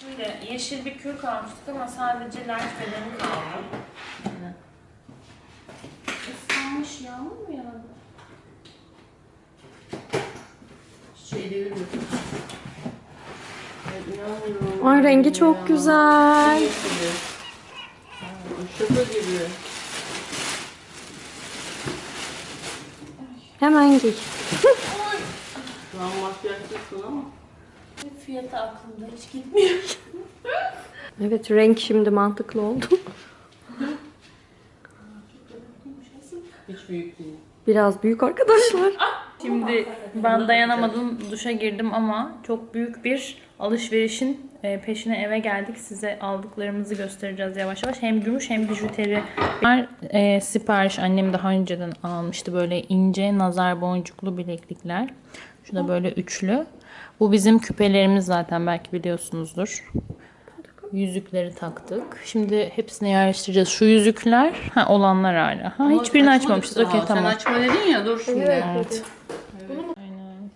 Şimdi yeşil bir kürk almıştık ama sadece large bedeni kaldı. Islanmış yağmur mu yağdı? Şey devirmiyor. Evet, inanmıyorum. Ay rengi çok Ya. güzel. Şey Şaka gibi. Hemen giy. Şu an makyajlısın ama. Fiyatı aklımda hiç gitmiyor. Evet renk şimdi mantıklı oldu. Hiç büyük değil. Biraz büyük arkadaşlar. Şimdi ben dayanamadım duşa girdim ama çok büyük bir alışverişin e, peşine eve geldik. Size aldıklarımızı göstereceğiz yavaş yavaş. Hem gümüş hem bijuteri. Bunlar e, sipariş annem daha önceden almıştı. Böyle ince nazar boncuklu bileklikler. Şu da böyle üçlü. Bu bizim küpelerimiz zaten belki biliyorsunuzdur. Yüzükleri taktık. Şimdi hepsini yerleştireceğiz. Şu yüzükler ha, olanlar hala. Ha, Ama hiçbirini açmadık açmamışız. daha. Okey tamam. Sen açma dedin ya dur şimdi. Evet. Aynen.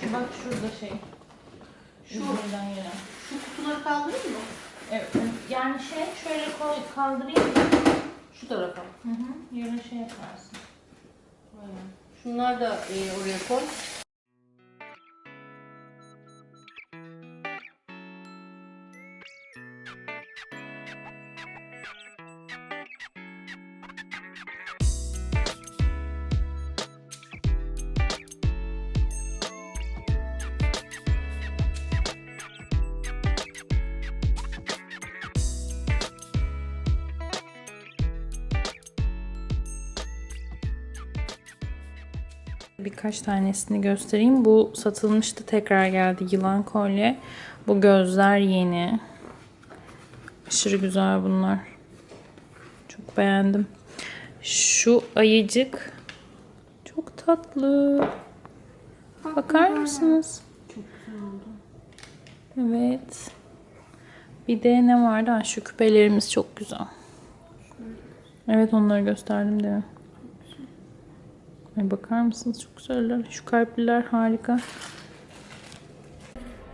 Şu bak şurada şey. Şu yine. Şu kutuları kaldırır mı? Evet. Yani şey şöyle koy, kaldırayım mı? Şu tarafa. Hı hı. Yarın şey yaparsın. Aynen. Şunlar da e, oraya koy. Birkaç tanesini göstereyim. Bu satılmıştı tekrar geldi yılan kolye. Bu gözler yeni. Aşırı güzel bunlar. Çok beğendim. Şu ayıcık çok tatlı. Bakar mısınız? Çok güzel oldu. Evet. Bir de ne vardı? Ha, şu küpelerimiz çok güzel. Evet onları gösterdim değil mi? Ay bakar mısınız? Çok güzeller. Şu kalpliler harika.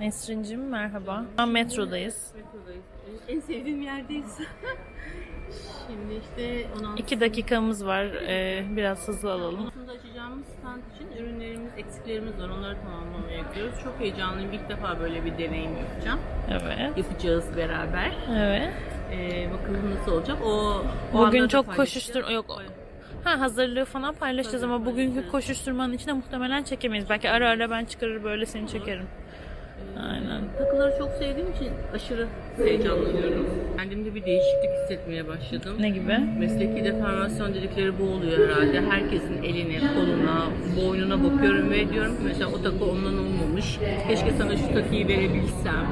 Nesrin'cim merhaba. Şu an metrodayız. Metrodayız. En sevdiğim yerdeyiz. Şimdi işte 16 İki dakikamız var. Ee, biraz hızlı alalım. Aslında açacağımız stand için ürünlerimiz, eksiklerimiz var. Onları tamamlamaya yapıyoruz. Çok heyecanlıyım. İlk defa böyle bir deneyim yapacağım. Evet. Yapacağız beraber. Evet. Ee, bakalım nasıl olacak. O, o Bugün çok koşuştur... Yok. Ha hazırlığı falan paylaşacağız ama bugünkü koşuşturmanın içinde muhtemelen çekemeyiz. Belki ara ara ben çıkarır böyle seni çekerim. Aynen. Takıları çok sevdiğim için aşırı heyecanlanıyorum. Kendimde bir değişiklik hissetmeye başladım. Ne gibi? Mesleki deformasyon dedikleri bu oluyor herhalde. Herkesin eline, koluna, boynuna bakıyorum ve diyorum ki mesela o takı ondan olmamış. Keşke sana şu takıyı verebilsem.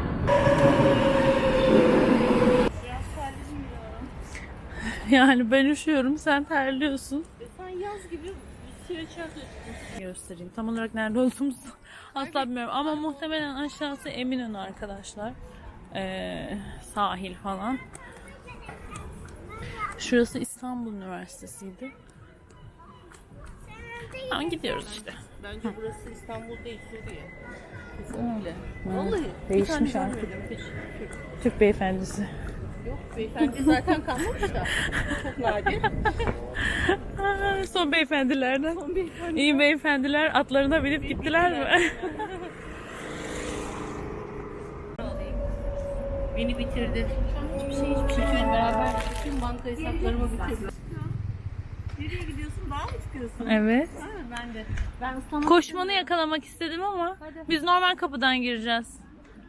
Yani ben üşüyorum, sen terliyorsun. E sen yaz gibi Göstereyim. Tam olarak nerede olduğumuzu asla bilmiyorum. Ama muhtemelen aşağısı Eminönü arkadaşlar. Ee, sahil falan. Şurası İstanbul Üniversitesi'ydi. Ama gidiyoruz işte. Bence burası İstanbul değil, Suriye. Kesinlikle. Vallahi. Değişmiş artık. Türk beyefendisi. Yok beyefendi zaten kalmamış da. Çok nadir. Aa, son beyefendilerden. Son beyefendi. İyi beyefendiler atlarına binip gittiler mi? Beni bitirdi. Hiçbir şey hiçbir şey beraber bütün banka hesaplarımı bitirdi. Nereye gidiyorsun? Dağa mı çıkıyorsun? evet. Ha, ben de. Ben ıslanmak Koşmanı yakalamak istedim ama biz normal kapıdan gireceğiz.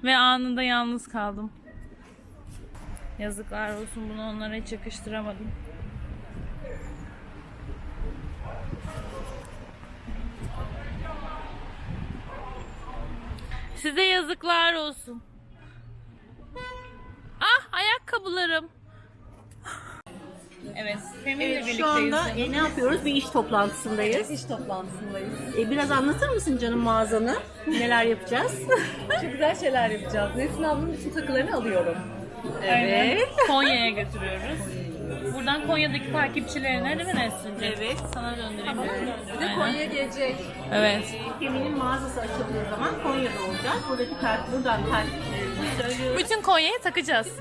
Ve anında yalnız kaldım. Yazıklar olsun bunu onlara hiç yakıştıramadım. Size yazıklar olsun. Ah ayakkabılarım. Evet, Evet, birlikteyiz. şu anda e, ne yapıyoruz? Bir iş toplantısındayız. İş toplantısındayız. E, biraz anlatır mısın canım mağazanı? Neler yapacağız? Çok güzel şeyler yapacağız. Nesrin ablanın bütün takılarını alıyorum. Evet. Konya'ya götürüyoruz. Buradan Konya'daki takipçilerine değil mi Nesrin'ciğim? Evet. Sana döndüreyim. Bir de Konya'ya gelecek. Evet. Geminin mağazası açıldığı zaman Konya'da olacağız. Buradaki takip, buradan takipçilerimize Bütün Konya'yı takacağız.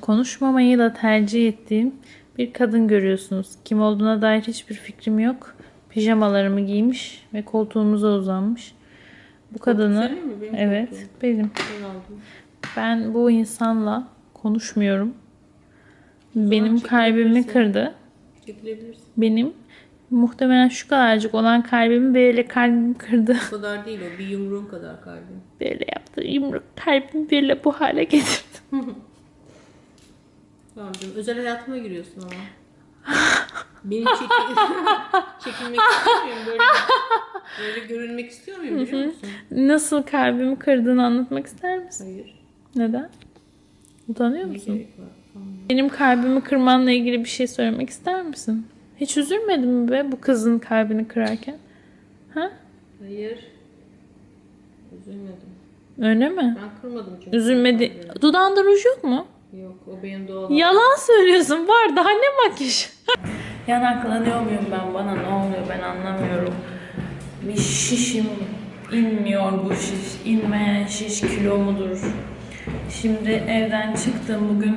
Konuşmamayı da tercih ettiğim bir kadın görüyorsunuz. Kim olduğuna dair hiçbir fikrim yok. Pijamalarımı giymiş ve koltuğumuza uzanmış. Bu kadını mi? Benim evet benim. Ben bu insanla konuşmuyorum. Benim kalbimi kırdı. Benim muhtemelen şu kadarcık olan kalbimi böyle kalbimi kırdı. O kadar değil o. Bir yumruğun kadar kalbin. Böyle yaptı. Yumruk kalbimi böyle bu hale getirdi. Tamam canım. Özel hayatıma giriyorsun ama. Beni çeki... çekilmek istemiyorum. Böyle, böyle görünmek istiyor muyum biliyor musun? Nasıl kalbimi kırdığını anlatmak ister misin? Hayır. Neden? Utanıyor Ne musun? gerek var? Tamam. Benim kalbimi kırmanla ilgili bir şey söylemek ister misin? Hiç üzülmedin mi be bu kızın kalbini kırarken? Ha? Hayır. Üzülmedim. Öyle mi? Ben kırmadım çünkü. Üzülmedi. Dudağında ruj yok mu? Yok o benim doğal Yalan söylüyorsun. Var daha ne makyaj? Yanaklanıyor muyum ben? Bana ne oluyor ben anlamıyorum. Bir şişim inmiyor bu şiş. İnmeyen şiş kilo mudur? Şimdi evden çıktım bugün.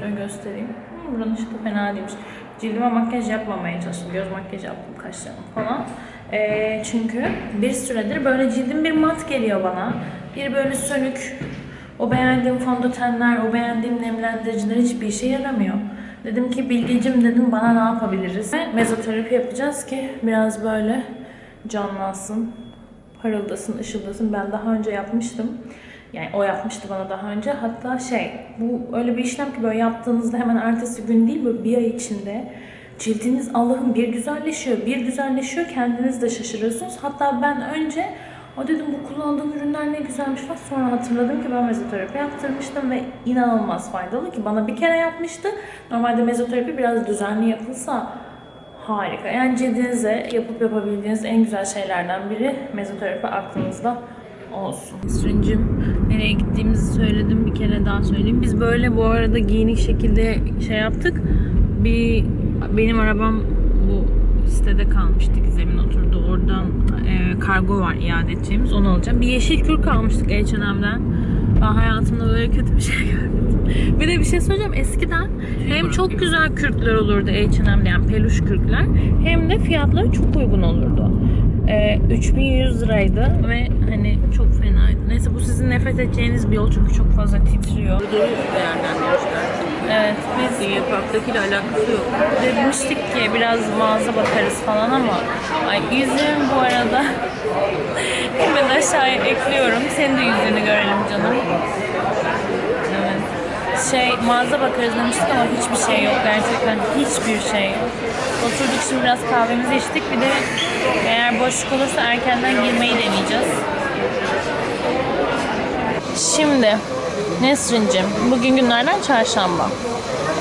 Şöyle göstereyim. Hı, Buranın ışığı fena değilmiş. Cildime makyaj yapmamaya çalıştım. Göz makyajı yaptım kaşlarım falan. Ee, çünkü bir süredir böyle cildim bir mat geliyor bana. Bir böyle sönük, o beğendiğim fondötenler, o beğendiğim nemlendiriciler hiçbir işe yaramıyor. Dedim ki Bilgecim dedim bana ne yapabiliriz? Mezoterapi yapacağız ki biraz böyle canlansın, parıldasın, ışıldasın. Ben daha önce yapmıştım. Yani o yapmıştı bana daha önce. Hatta şey, bu öyle bir işlem ki böyle yaptığınızda hemen ertesi gün değil böyle bir ay içinde cildiniz Allah'ım bir güzelleşiyor, bir güzelleşiyor. Kendiniz de şaşırıyorsunuz. Hatta ben önce o dedim bu kullandığım ürünler ne güzelmiş falan. Sonra hatırladım ki ben mezoterapi yaptırmıştım ve inanılmaz faydalı ki bana bir kere yapmıştı. Normalde mezoterapi biraz düzenli yapılsa harika. Yani cildinize yapıp yapabildiğiniz en güzel şeylerden biri mezoterapi aklınızda olsun. Nesrin'cim nereye gittiğimizi söyledim bir kere daha söyleyeyim. Biz böyle bu arada giyinik şekilde şey yaptık. Bir benim arabam sitede kalmıştı Gizem'in oturduğu. Oradan e, kargo var iade edeceğimiz. Onu alacağım. Bir yeşil kürk almıştık H&M'den. Ben hayatımda böyle kötü bir şey görmedim. Bir de bir şey söyleyeceğim. Eskiden hem çok güzel kürkler olurdu H&M'de yani peluş kürkler. Hem de fiyatları çok uygun olurdu. E, 3100 liraydı ve hani çok fenaydı. Neyse bu sizin nefret edeceğiniz bir yol çünkü çok fazla titriyor. Doğru değerlendirmişler. Evet biz Park'takiyle alakası yok. demiştik ki biraz mağaza bakarız falan ama ay yüzüm bu arada hemen aşağıya ekliyorum. Senin de yüzünü görelim canım. Evet. Şey mağaza bakarız demiştik ama hiçbir şey yok gerçekten hiçbir şey. Oturduk şimdi biraz kahvemizi içtik bir de eğer boşluk olursa erkenden girmeyi deneyeceğiz. Şimdi Nesrin'cim bugün günlerden çarşamba.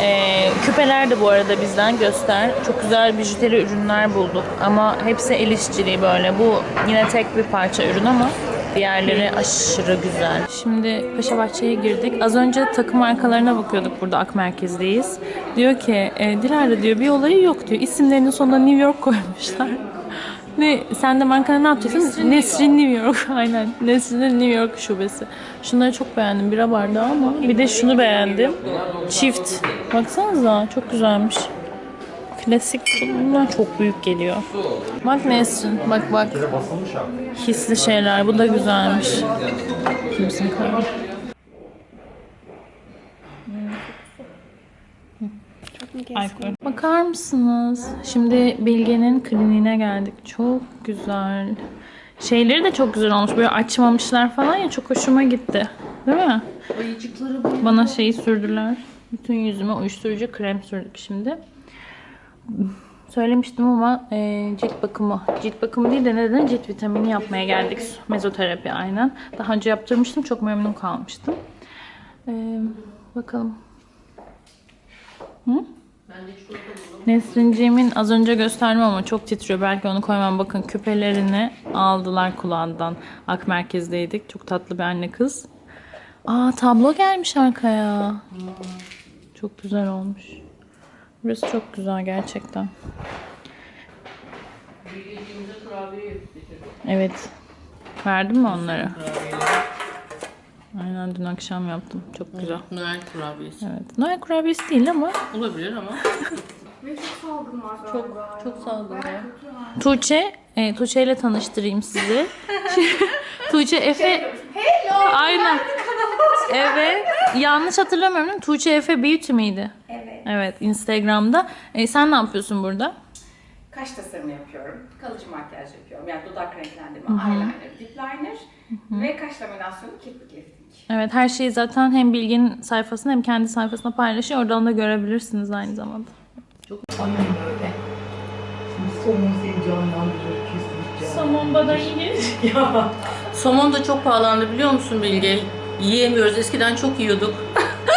Ee, küpeler de bu arada bizden göster. Çok güzel bijuteri ürünler bulduk. Ama hepsi el işçiliği böyle. Bu yine tek bir parça ürün ama diğerleri aşırı güzel. Şimdi Paşabahçe'ye girdik. Az önce takım markalarına bakıyorduk burada Ak Merkez'deyiz. Diyor ki e, Dilara diyor bir olayı yok diyor. İsimlerinin sonuna New York koymuşlar. Ne sen de markana ne yapacaksın? Nesrin New York. Aynen. Nesrin'in New York şubesi. Şunları çok beğendim. Bira bardağı ama bir de şunu beğendim. Çift. Baksanıza çok güzelmiş. Klasik. Bunlar çok büyük geliyor. Bak Nesrin. Bak bak. Hisli şeyler. Bu da güzelmiş. Kimsin kadar? Alkol. Bakar mısınız? Şimdi Bilge'nin kliniğine geldik. Çok güzel. Şeyleri de çok güzel olmuş. Böyle açmamışlar falan ya çok hoşuma gitti. Değil mi? Ayıcıkları bu. Bana şeyi sürdüler. Bütün yüzüme uyuşturucu krem sürdük şimdi. Söylemiştim ama e, cilt bakımı. Cilt bakımı değil de neden cilt vitamini yapmaya geldik. Mezoterapi aynen. Daha önce yaptırmıştım. Çok memnun kalmıştım. E, bakalım. Hı? Nesrinciğimin az önce gösterdim ama çok titriyor. Belki onu koymam. Bakın küpelerini aldılar kulağından. Ak merkezdeydik. Çok tatlı bir anne kız. Aa tablo gelmiş arkaya. Çok güzel olmuş. Burası çok güzel gerçekten. Evet. Verdin mi onları? Aynen dün akşam yaptım. Çok güzel. Noel kurabiyesi. Evet. Noel kurabiyesi değil ama Olabilir ama. çok çok salgın Tuğçe, e, Tuğçe ile tanıştırayım sizi. Tuğçe Efe Aynen. Evet. Yanlış hatırlamıyorum değil mi? Tuğçe Efe Beauty miydi? Evet. Evet, Instagram'da. E, sen ne yapıyorsun burada? Kaş tasarımı yapıyorum. Kalıcı makyaj yapıyorum. Yani dudak renklendirme, eyeliner, dip liner ve kaş laminasyonu, kirpik lifting. Evet, her şeyi zaten hem Bilge'nin sayfasında hem kendi sayfasında paylaşıyor. Oradan da görebilirsiniz aynı zamanda. Aynen öyle. Şimdi somon seni canlandırır, kesmiş Somon bana yine. Ya Somon da çok pahalandı biliyor musun Bilge? Yiyemiyoruz. Eskiden çok yiyorduk.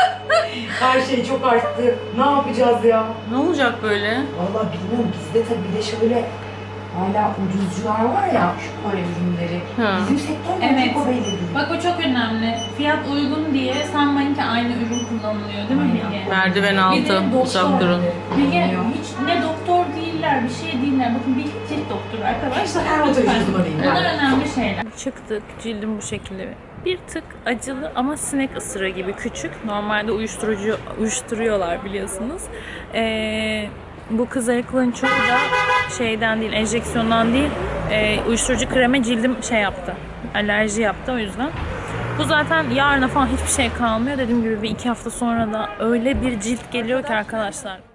her şey çok arttı. Ne yapacağız ya? Ne olacak böyle? Vallahi bilmiyorum bizde tabii bir de şöyle hala ucuzcular var ya şu Kore ürünleri. Ha. Bizim sektör Evet. çok belli. Bak o çok önemli. Fiyat uygun diye sanmayın ki aynı ürün kullanılıyor değil mi Bilge? Merdiven altı. Uzak durun. Bilge hiç ne doktor değiller, bir şey değiller. Bakın Bilge cilt doktoru arkadaşlar. Uzmanıyım Bunlar önemli şeyler. Çıktık. Cildim bu şekilde. Bir tık acılı ama sinek ısırığı gibi küçük. Normalde uyuşturucu uyuşturuyorlar biliyorsunuz. Ee, bu kızarıklığın çoğu da şeyden değil, enjeksiyondan değil, e, uyuşturucu kreme cildim şey yaptı. Alerji yaptı o yüzden. Bu zaten yarına falan hiçbir şey kalmıyor. Dediğim gibi bir iki hafta sonra da öyle bir cilt geliyor ki arkadaşlar.